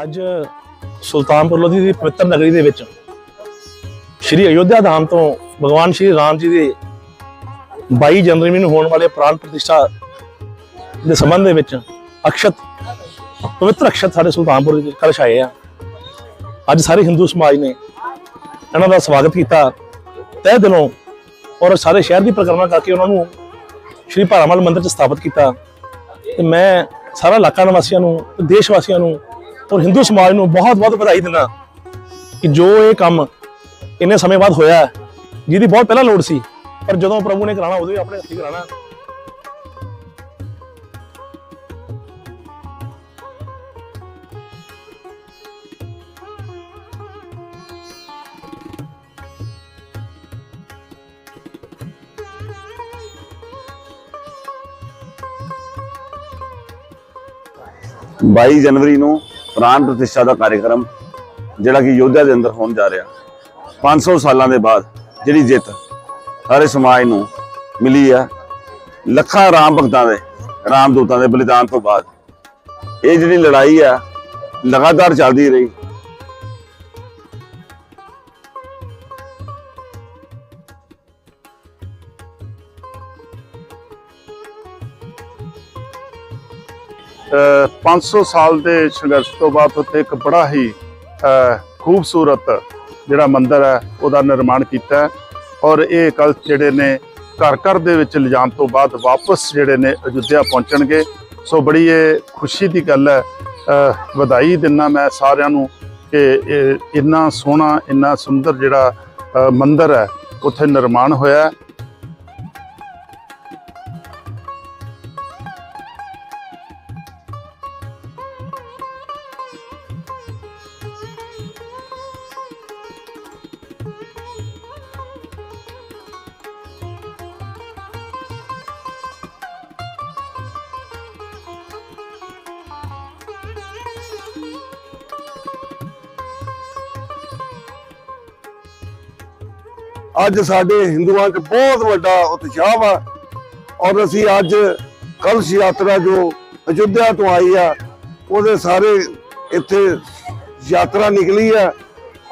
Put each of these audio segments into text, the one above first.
ਅੱਜ ਸੁਲਤਾਨਪੁਰ ਲੋਧੀ ਦੀ ਪਵਿੱਤਰ ਨਗਰੀ ਦੇ ਵਿੱਚ ਸ਼੍ਰੀ ਅਯੋਧਿਆ ਧਾਮ ਤੋਂ ਭਗਵਾਨ ਸ਼੍ਰੀ ਰਾਮ ਜੀ ਦੇ 22 ਜਨਵਰੀ ਨੂੰ ਹੋਣ ਵਾਲੇ ਪ੍ਰਾਣ ਪ੍ਰਤਿਸ਼ਠਾ ਦੇ ਸੰਬੰਧ ਦੇ ਵਿੱਚ ਅਕਸ਼ਤ, ਪਵਿੱਤਰ ਅਕਸ਼ਤ ਸਾਡੇ ਸੁਲਤਾਨਪੁਰ ਦੇ ਕਲਸ਼ ਆਏ ਆ। ਅੱਜ ਸਾਰੇ ਹਿੰਦੂ ਸਮਾਜ ਨੇ ਇਹਨਾਂ ਦਾ ਸਵਾਗਤ ਕੀਤਾ। ਤਹਿ ਦਿਲੋਂ ਔਰ ਸਾਰੇ ਸ਼ਹਿਰ ਦੀ ਪ੍ਰਕਰਮਾ ਕਰਕੇ ਉਹਨਾਂ ਨੂੰ ਸ਼੍ਰੀ ਭਾਰਾਮਲ ਮੰਦਿਰ 'ਚ ਸਥਾਪਿਤ ਕੀਤਾ। ਤੇ ਮੈਂ ਸਾਰਾ ਇਲਾਕਾ ਨਿਵਾਸੀਆਂ ਨੂੰ ਦੇਸ਼ ਵਾਸੀਆਂ ਨੂੰ ਔਰ ਹਿੰਦੂ ਸਮਾਜ ਨੂੰ ਬਹੁਤ ਬਹੁਤ ਵਧਾਈ ਦਿੰਦਾ ਕਿ ਜੋ ਇਹ ਕੰਮ ਇੰਨੇ ਸਮੇਂ ਬਾਅਦ ਹੋਇਆ ਜਿਹਦੀ ਬਹੁਤ ਪਹਿਲਾਂ ਲੋੜ ਸੀ, ਪਰ ਜਦੋਂ ਪ੍ਰਭੂ ਨੇ ਕਰਾਣਾ ਉਦੋਂ ਹੀ ਆਪਣੇ ਹੱਥੀਂ ਕਰਾਣਾ ਬਾਈ ਜਨਵਰੀ ਨੂੰ ਪ੍ਰਾਣ ਪ੍ਰਤਿਸ਼ਠਾ ਦਾ ਕਾਰਜਕ੍ਰਮ ਜਿਹੜਾ ਕਿ ਯੋਧਿਆ ਦੇ ਅੰਦਰ ਹੋਣ ਜਾ ਰਿਹਾ। 500 ਸਾਲਾਂ ਦੇ ਬਾਅਦ ਜਿਹੜੀ ਜਿੱਤ ਸਾਰੇ ਸਮਾਜ ਨੂੰ ਮਿਲੀ ਹੈ। ਲੱਖਾਂ ਰਾਮ ਭਗਤਾਂ ਦੇ, ਰਾਮ ਦੂਤਾਂ ਦੇ ਬਲੀਦਾਨ ਤੋਂ ਬਾਅਦ ਇਹ ਜਿਹੜੀ ਲੜਾਈ ਆ ਲਗਾਤਾਰ ਚੱਲਦੀ ਰਹੀ। 500 ਸਾਲ ਦੇ ਸੰਘਰਸ਼ ਤੋਂ ਬਾਅਦ ਉੱਥੇ ਇੱਕ ਬੜਾ ਹੀ ਖੂਬਸੂਰਤ ਜਿਹੜਾ ਮੰਦਿਰ ਹੈ ਉਹਦਾ ਨਿਰਮਾਣ ਕੀਤਾ ਔਰ ਇਹ ਕਲ ਜਿਹੜੇ ਨੇ ਘਰ ਘਰ ਦੇ ਵਿੱਚ ਲਿਜਾਣ ਤੋਂ ਬਾਅਦ ਵਾਪਸ ਜਿਹੜੇ ਨੇ ਅਯੁੱਧਿਆ ਪਹੁੰਚਣਗੇ। ਸੋ ਬੜੀ ਇਹ ਖੁਸ਼ੀ ਦੀ ਗੱਲ ਹੈ। ਵਧਾਈ ਦਿੰਨਾ ਮੈਂ ਸਾਰਿਆਂ ਨੂੰ ਕਿ ਇਹ ਇੰਨਾ ਸੋਹਣਾ ਇੰਨਾ ਸੁੰਦਰ ਜਿਹੜਾ ਅ, ਮੰਦਿਰ ਹੈ ਉੱਥੇ ਨਿਰਮਾਣ ਹੋਇਆ ਅੱਜ ਸਾਡੇ ਹਿੰਦੂਆਂ 'ਚ ਬਹੁਤ ਵੱਡਾ ਉਤਸ਼ਾਹ ਵਾ ਔਰ ਅਸੀਂ ਅੱਜ ਕਲਸ਼ ਯਾਤਰਾ ਜੋ ਅਯੁੱਧਿਆ ਤੋਂ ਆਈ ਆ, ਉਹਦੇ ਸਾਰੇ ਇੱਥੇ ਯਾਤਰਾ ਨਿਕਲੀ ਆ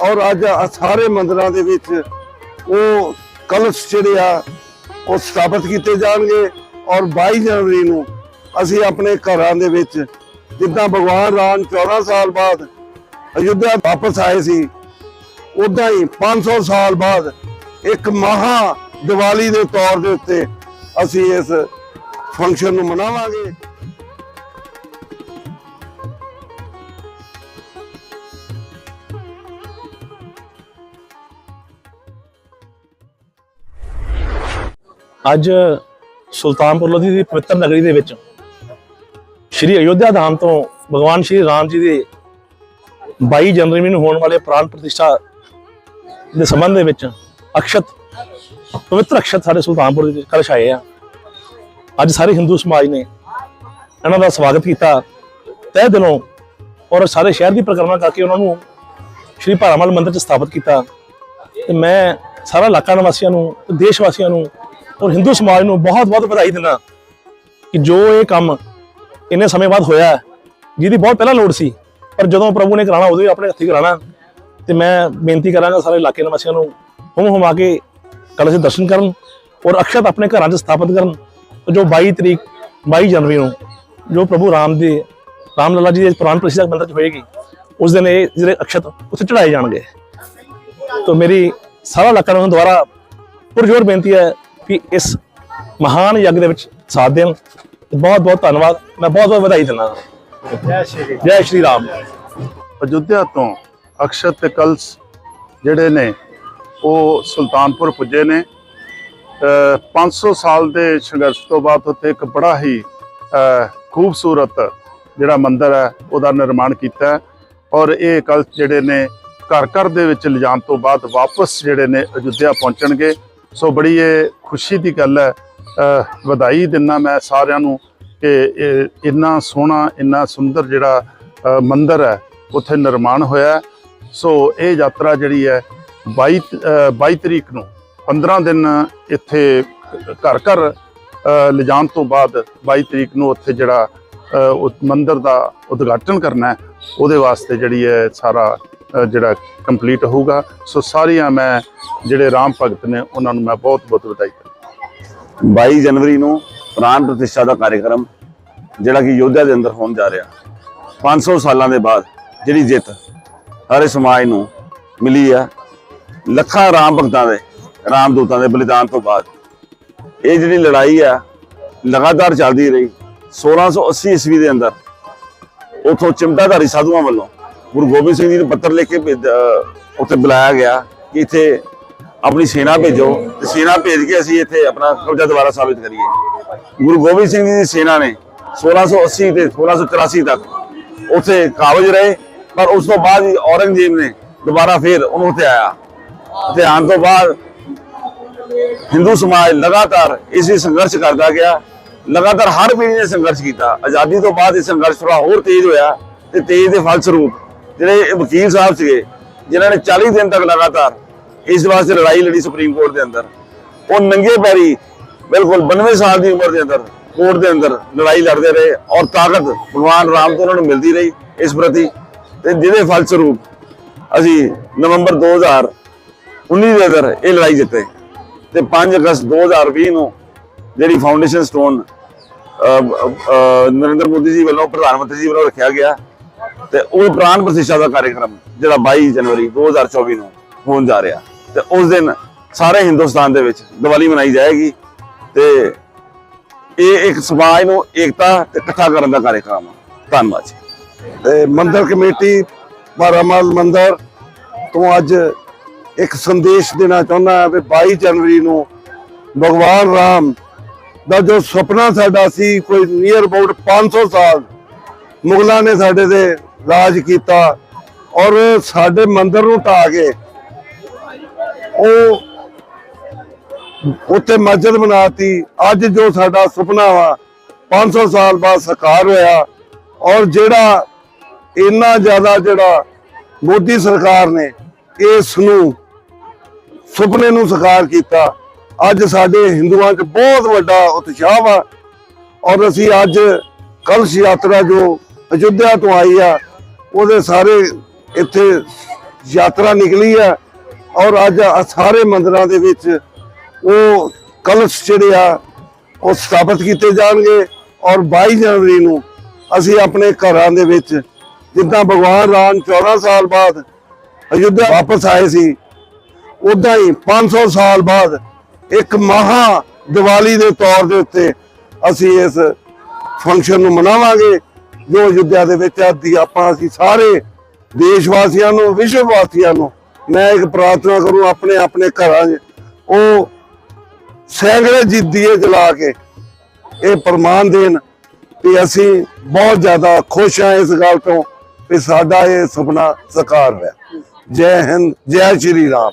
ਔਰ ਅੱਜ ਸਾਰੇ ਮੰਦਰਾਂ ਦੇ ਵਿੱਚ ਉਹ ਕਲਸ਼ ਜਿਹੜੇ ਆ, ਉਹ ਸਥਾਪਿਤ ਕੀਤੇ ਜਾਣਗੇ ਔਰ 22 ਜਨਵਰੀ ਨੂੰ ਅਸੀਂ ਆਪਣੇ ਘਰਾਂ ਦੇ ਵਿੱਚ ਜਿੱਦਾਂ ਭਗਵਾਨ ਰਾਮ 14 ਸਾਲ ਬਾਅਦ ਅਯੁੱਧਿਆ ਵਾਪਸ ਆਏ ਸੀ ਉਦਾਂ ਹੀ 500 ਸਾਲ ਬਾਅਦ ਇੱਕ ਮਹਾ ਦੀਵਾਲੀ ਦੇ ਤੌਰ ਦੇ ਉੱਤੇ ਅਸੀਂ ਇਸ ਫੰਕਸ਼ਨ ਨੂੰ ਮਨਾਵਾਂਗੇ। ਅੱਜ ਸੁਲਤਾਨਪੁਰ ਲੋਧੀ ਦੀ ਪਵਿੱਤਰ ਨਗਰੀ ਦੇ ਵਿੱਚ ਸ਼੍ਰੀ ਅਯੋਧਿਆ ਧਾਮ ਤੋਂ ਭਗਵਾਨ ਸ਼੍ਰੀ ਰਾਮ ਜੀ ਦੇ 22 ਜਨਵਰੀ ਨੂੰ ਹੋਣ ਵਾਲੇ ਪ੍ਰਾਣ ਪ੍ਰਤਿਸ਼ਠਾ ਦੇ ਸੰਬੰਧ ਦੇ ਵਿੱਚ ਅਕਸ਼ਤ, ਪਵਿੱਤਰ ਅਕਸ਼ਤ ਸਾਡੇ ਸੁਲਤਾਨਪੁਰ ਦੇ ਕਲਸ਼ ਆਏ ਆ। ਅੱਜ ਸਾਰੇ ਹਿੰਦੂ ਸਮਾਜ ਨੇ ਇਹਨਾਂ ਦਾ ਸਵਾਗਤ ਕੀਤਾ। ਤਹਿ ਦਿਲੋਂ ਔਰ ਸਾਰੇ ਸ਼ਹਿਰ ਦੀ ਪ੍ਰਕਰਮਾ ਕਰਕੇ ਉਹਨਾਂ ਨੂੰ ਸ਼੍ਰੀ ਭਾਰਾਮਲ ਮੰਦਿਰ 'ਚ ਸਥਾਪਿਤ ਕੀਤਾ। ਤੇ ਮੈਂ ਸਾਰਾ ਇਲਾਕਾ ਨਿਵਾਸੀਆਂ ਨੂੰ ਤੇ ਦੇਸ਼ ਵਾਸੀਆਂ ਨੂੰ ਔਰ ਹਿੰਦੂ ਸਮਾਜ ਨੂੰ ਬਹੁਤ ਬਹੁਤ ਵਧਾਈ ਦਿੰਦਾ ਕਿ ਜੋ ਇਹ ਕੰਮ ਇੰਨੇ ਸਮੇਂ ਬਾਅਦ ਹੋਇਆ, ਜਿਹਦੀ ਬਹੁਤ ਪਹਿਲਾਂ ਲੋੜ ਸੀ, ਪਰ ਜਦੋਂ ਪ੍ਰਭੂ ਨੇ ਕਰਾਣਾ ਉਦੋਂ ਹੀ ਆਪਣੇ ਹੱਥੀਂ ਕਰਾਣਾ ਤੇ ਮੈਂ ਬੇਨਤੀ ਕਰਾਂਗਾ ਸਾਰੇ ਇਲਾਕੇ ਨਿਵਾਸੀਆਂ ਨੂੰ ਹੁਮ ਹੁਮਾ ਕੇ ਕਲਸ਼ ਦਰਸ਼ਨ ਕਰਨ ਔਰ ਅਕਸ਼ਤ ਆਪਣੇ ਘਰਾਂ 'ਚ ਸਥਾਪਿਤ ਕਰਨ। ਜੋ 22 ਤਰੀਕ 22 ਜਨਵਰੀ ਨੂੰ ਜੋ ਪ੍ਰਭੂ ਰਾਮ ਦੇ ਰਾਮ ਲਾਲਾ ਜੀ ਦੇ ਪ੍ਰਾਨ ਪ੍ਰਤਿਸ਼ਠਾ ਮੰਦਰ 'ਚ ਹੋਏਗੀ ਉਸ ਦਿਨ ਇਹ ਜਿਹੜੇ ਅਕਸ਼ਤ ਉੱਥੇ ਚੜਾਏ ਜਾਣਗੇ। ਤੋਂ ਮੇਰੀ ਸਾਰਾ ਇਲਾਕਾ ਨੂੰ ਦੁਆਰਾ ਪੁਰਜੋਰ ਬੇਨਤੀ ਹੈ ਕਿ ਇਸ ਮਹਾਨ ਯੱਗ ਦੇ ਵਿੱਚ ਸਾਥ ਦੇਣ। ਬਹੁਤ ਬਹੁਤ ਧੰਨਵਾਦ। ਮੈਂ ਬਹੁਤ ਬਹੁਤ ਵਧਾਈ ਦਿੰਦਾ। ਜੈ ਸ਼੍ਰੀ ਰਾਮ। ਅਯੁੱਧਿਆ ਤੋਂ ਅਕਸ਼ਤ ਤੇ ਕਲਸ਼ ਜਿਹੜੇ ਨੇ ਉਹ ਸੁਲਤਾਨਪੁਰ ਪੁੱਜੇ ਨੇ। ਅ, 500 ਸਾਲ ਦੇ ਸੰਘਰਸ਼ ਤੋਂ ਬਾਅਦ ਉੱਥੇ ਇੱਕ ਬੜਾ ਹੀ ਖੂਬਸੂਰਤ ਜਿਹੜਾ ਮੰਦਿਰ ਹੈ ਉਹਦਾ ਨਿਰਮਾਣ ਕੀਤਾ ਔਰ ਇਹ ਕਲਸ਼ ਜਿਹੜੇ ਨੇ ਘਰ ਘਰ ਦੇ ਵਿੱਚ ਲਿਜਾਣ ਤੋਂ ਬਾਅਦ ਵਾਪਸ ਜਿਹੜੇ ਨੇ ਅਯੁੱਧਿਆ ਪਹੁੰਚਣਗੇ। ਸੋ ਬੜੀ ਇਹ ਖੁਸ਼ੀ ਦੀ ਗੱਲ ਹੈ। ਵਧਾਈ ਦਿੰਨਾ ਮੈਂ ਸਾਰਿਆਂ ਨੂੰ ਕਿ ਇਹ ਇੰਨਾ ਸੋਹਣਾ ਇੰਨਾ ਸੁੰਦਰ ਜਿਹੜਾ ਅ, ਮੰਦਿਰ ਹੈ ਉੱਥੇ ਨਿਰਮਾਣ ਹੋਇਆ ਸੋ ਇਹ ਯਾਤਰਾ ਜਿਹੜੀ ਹੈ 22 ਅ, 22 ਤਰੀਕ ਨੂੰ 15 ਦਿਨ ਇੱਥੇ ਘਰ ਘਰ ਲਿਜਾਣ ਤੋਂ ਬਾਅਦ 22 ਤਰੀਕ ਨੂੰ ਉੱਥੇ ਜਿਹੜਾ ਅ, ਮੰਦਿਰ ਦਾ ਉਦਘਾਟਨ ਕਰਨਾ ਹੈ ਉਹਦੇ ਵਾਸਤੇ ਜਿਹੜੀ ਹੈ ਸਾਰਾ ਜਿਹੜਾ ਕੰਪਲੀਟ ਹੋਊਗਾ। ਸੋ ਸਾਰੀਆਂ ਮੈਂ ਜਿਹੜੇ ਰਾਮ ਭਗਤ ਨੇ ਉਹਨਾਂ ਨੂੰ ਮੈਂ ਬਹੁਤ ਬਹੁਤ ਵਧਾਈ ਦਿੰਦਾ 22 ਜਨਵਰੀ ਨੂੰ ਪ੍ਰਾਣ ਪ੍ਰਤਿਸ਼ਠਾ ਦਾ ਕਾਰਜਕ੍ਰਮ ਜਿਹੜਾ ਕਿ ਯੋਧਿਆ ਦੇ ਅੰਦਰ ਹੋਣ ਜਾ ਰਿਹਾ 500 ਸਾਲਾਂ ਦੇ ਬਾਅਦ ਜਿਹੜੀ ਜਿੱਤ ਹਰੇ ਸਮਾਜ ਨੂੰ ਮਿਲੀ ਆ ਲੱਖਾਂ ਰਾਮ ਭਗਤਾਂ ਦੇ, ਰਾਮ ਦੂਤਾਂ ਦੇ ਬਲੀਦਾਨ ਤੋਂ ਬਾਅਦ। ਇਹ ਜਿਹੜੀ ਲੜਾਈ ਆ, ਲਗਾਤਾਰ ਚੱਲਦੀ ਰਹੀ। 1680 ਈਸਵੀ ਦੇ ਅੰਦਰ ਉਥੋਂ ਚਿਮਟਾਧਾਰੀ ਸਾਧੂਆਂ ਵੱਲੋਂ ਗੁਰੂ ਗੋਬਿੰਦ ਸਿੰਘ ਜੀ ਨੂੰ ਪੱਤਰ ਲਿਖ ਕੇ ਉੱਥੇ ਬੁਲਾਇਆ ਗਿਆ ਕਿ ਇੱਥੇ ਆਪਣੀ ਸੈਨਾ ਭੇਜੋ ਤੇ ਸੈਨਾ ਭੇਜ ਕੇ ਅਸੀਂ ਇੱਥੇ ਆਪਣਾ ਕਬਜ਼ਾ ਦੁਬਾਰਾ ਸਾਬਿਤ ਕਰੀਏ। ਗੁਰੂ ਗੋਬਿੰਦ ਸਿੰਘ ਜੀ ਦੀ ਸੈਨਾ ਨੇ 1680 ਤੇ 1684 ਤੱਕ ਉੱਥੇ ਕਾਬਜ ਰਹੇ। ਪਰ ਉਸ ਤੋਂ ਬਾਅਦ ਹੀ ਔਰੰਗਜ਼ੇਬ ਨੇ ਦੁਬਾਰਾ ਫਿਰ ਉਹਨੂੰ ਉੱਥੇ ਆਇਆ। ਤੋਂ ਬਾਅਦ ਹਿੰਦੂ ਸਮਾਜ ਲਗਾਤਾਰ ਇਸੇ ਸੰਘਰਸ਼ ਕਰਦਾ ਗਿਆ। ਲਗਾਤਾਰ ਹਰ ਪੀੜ੍ਹੀ ਨੇ ਸੰਘਰਸ਼ ਕੀਤਾ। ਆਜ਼ਾਦੀ ਤੋਂ ਬਾਅਦ ਇਹ ਸੰਘਰਸ਼ ਥੋੜਾ ਹੋਰ ਤੇਜ਼ ਹੋਇਆ ਤੇ ਤੇਜ਼ ਦੇ ਫਲਸਰੂਪ ਜਿਹੜੇ ਵਕੀਲ ਸਾਹਿਬ ਸੀਗੇ, ਜਿਨ੍ਹਾਂ ਨੇ 40 ਦਿਨ ਤੱਕ ਲਗਾਤਾਰ ਇਸ ਵਾਸਤੇ ਲੜਾਈ ਲੜੀ ਸੁਪਰੀਮ ਕੋਰਟ ਦੇ ਅੰਦਰ। ਉਹ ਨੰਗੇ ਪੈਰੀ ਬਿਲਕੁਲ 92 ਸਾਲ ਦੀ ਉਮਰ ਦੇ ਅੰਦਰ ਕੋਰਟ ਦੇ ਅੰਦਰ ਲੜਾਈ ਲੜਦੇ ਰਹੇ ਔਰ ਤਾਕਤ ਭਗਵਾਨ ਰਾਮ ਤੋਂ ਉਹਨਾਂ ਨੂੰ ਮਿਲਦੀ ਰਹੀ ਇਸ ਪ੍ਰਤੀ। ਤੇ ਜਿਹਦੇ ਫਲਸਰੂਪ ਅਸੀਂ ਨਵੰਬਰ 2019 ਦੇ ਅੰਦਰ ਇਹ ਲੜਾਈ ਜਿੱਤੇ ਤੇ 5 ਅਗਸਤ 2020 ਨੂੰ ਜਿਹੜੀ ਫਾਊਂਡੇਸ਼ਨ ਸਟੋਨ ਨਰਿੰਦਰ ਮੋਦੀ ਜੀ ਵੱਲੋਂ, ਪ੍ਰਧਾਨ ਮੰਤਰੀ ਜੀ ਵੱਲੋਂ ਰੱਖਿਆ ਗਿਆ ਤੇ ਉਹ ਪ੍ਰਾਣ ਪ੍ਰਤਿਸ਼ਠਾ ਦਾ ਕਾਰਜਕ੍ਰਮ ਜਿਹੜਾ 22 ਜਨਵਰੀ 2024 ਨੂੰ ਹੋਣ ਜਾ ਰਿਹਾ। ਤੇ ਉਸ ਦਿਨ ਸਾਰੇ ਹਿੰਦੁਸਤਾਨ ਦੇ ਵਿੱਚ ਦੀਵਾਲੀ ਮਨਾਈ ਜਾਏਗੀ ਤੇ ਇਹ ਇੱਕ ਸਮਾਜ ਨੂੰ ਏਕਤਾ ਤੇ ਇਕੱਠਾ ਕਰਨ ਦਾ ਕਾਰਜਕ੍ਰਮ ਹੈ ਧੰਨਵਾਦ ਜੀ। ਮੰਦਰ ਕਮੇਟੀ, ਬਾਰਾਮਲ ਮੰਦਰ ਤੋਂ ਅੱਜ ਇੱਕ ਸੰਦੇਸ਼ ਦੇਣਾ ਚਾਹੁੰਦਾ ਹਾਂ ਵੀ 22 ਜਨਵਰੀ ਨੂੰ ਭਗਵਾਨ ਰਾਮ ਦਾ ਜੋ ਸੁਪਨਾ ਸਾਡਾ ਸੀ, ਕੋਈ ਨੀਅਰ ਅਬਾਊਟ 500 ਸਾਲ ਮੁਗਲਾਂ ਨੇ ਸਾਡੇ ਤੇ ਰਾਜ ਕੀਤਾ ਔਰ ਸਾਡੇ ਮੰਦਰ ਨੂੰ ਢਾ ਕੇ ਉਹ ਉੱਥੇ ਮਸਜਿਦ ਬਣਾਤੀ। ਅੱਜ ਜੋ ਸਾਡਾ ਸੁਪਨਾ ਵਾ 500 ਸਾਲ ਬਾਅਦ ਸਾਕਾਰ ਹੋਇਆ ਔਰ ਜਿਹੜਾ ਇੰਨਾ ਜ਼ਿਆਦਾ ਜਿਹੜਾ ਮੋਦੀ ਸਰਕਾਰ ਨੇ ਇਸ ਨੂੰ ਸੁਪਨੇ ਨੂੰ ਸਾਕਾਰ ਕੀਤਾ। ਅੱਜ ਸਾਡੇ ਹਿੰਦੂਆਂ 'ਚ ਬਹੁਤ ਵੱਡਾ ਉਤਸ਼ਾਹ ਵਾ ਔਰ ਅਸੀਂ ਅੱਜ ਕਲਸ਼ ਯਾਤਰਾ ਜੋ ਅਯੁੱਧਿਆ ਤੋਂ ਆਈ ਆ, ਉਹਦੇ ਸਾਰੇ ਇੱਥੇ ਯਾਤਰਾ ਨਿਕਲੀ ਆ ਔਰ ਅੱਜ ਸਾਰੇ ਮੰਦਰਾਂ ਦੇ ਵਿੱਚ ਉਹ ਕਲਸ਼ ਜਿਹੜੇ ਆ, ਉਹ ਸਥਾਪਿਤ ਕੀਤੇ ਜਾਣਗੇ ਔਰ 22 ਜਨਵਰੀ ਨੂੰ ਅਸੀਂ ਆਪਣੇ ਘਰਾਂ ਦੇ ਵਿੱਚ ਜਿੱਦਾਂ ਭਗਵਾਨ ਰਾਮ 14 ਸਾਲ ਬਾਅਦ ਅਯੁੱਧਿਆ ਵਾਪਸ ਆਏ ਸੀ ਉਦਾਂ ਹੀ 500 ਸਾਲ ਬਾਅਦ ਇੱਕ ਮਹਾ ਦੀਵਾਲੀ ਦੇ ਤੌਰ ਦੇ ਉੱਤੇ ਅਸੀਂ ਇਸ ਫੰਕਸ਼ਨ ਨੂੰ ਮਨਾਵਾਂਗੇ, ਜੋ ਅਯੁੱਧਿਆ ਦੇ ਵਿੱਚ ਆਦੀ ਆਪਾਂ ਅਸੀਂ ਸਾਰੇ ਦੇਸ਼ ਵਾਸੀਆਂ ਨੂੰ ਵਿਸ਼ਵ ਵਾਸੀਆਂ ਨੂੰ, ਮੈਂ ਇੱਕ ਪ੍ਰਾਰਥਨਾ ਕਰੂੰ ਆਪਣੇ ਆਪਣੇ ਘਰਾਂ 'ਚ, ਉਹ ਸੈਂਕੜੇ ਜੀ ਜਲਾ ਕੇ ਇਹ ਪ੍ਰਮਾਣ ਦੇਣ ਕਿ ਅਸੀਂ ਬਹੁਤ ਜ਼ਿਆਦਾ ਖੁਸ਼ ਹਾਂ ਇਸ ਗੱਲ ਤੋਂ। ਵੀ ਸਾਡਾ ਇਹ ਸੁਪਨਾ ਸਾਕਾਰ ਹੋਇਆ। ਜੈ ਹਿੰਦ ਜੈ ਸ਼੍ਰੀ ਰਾਮ।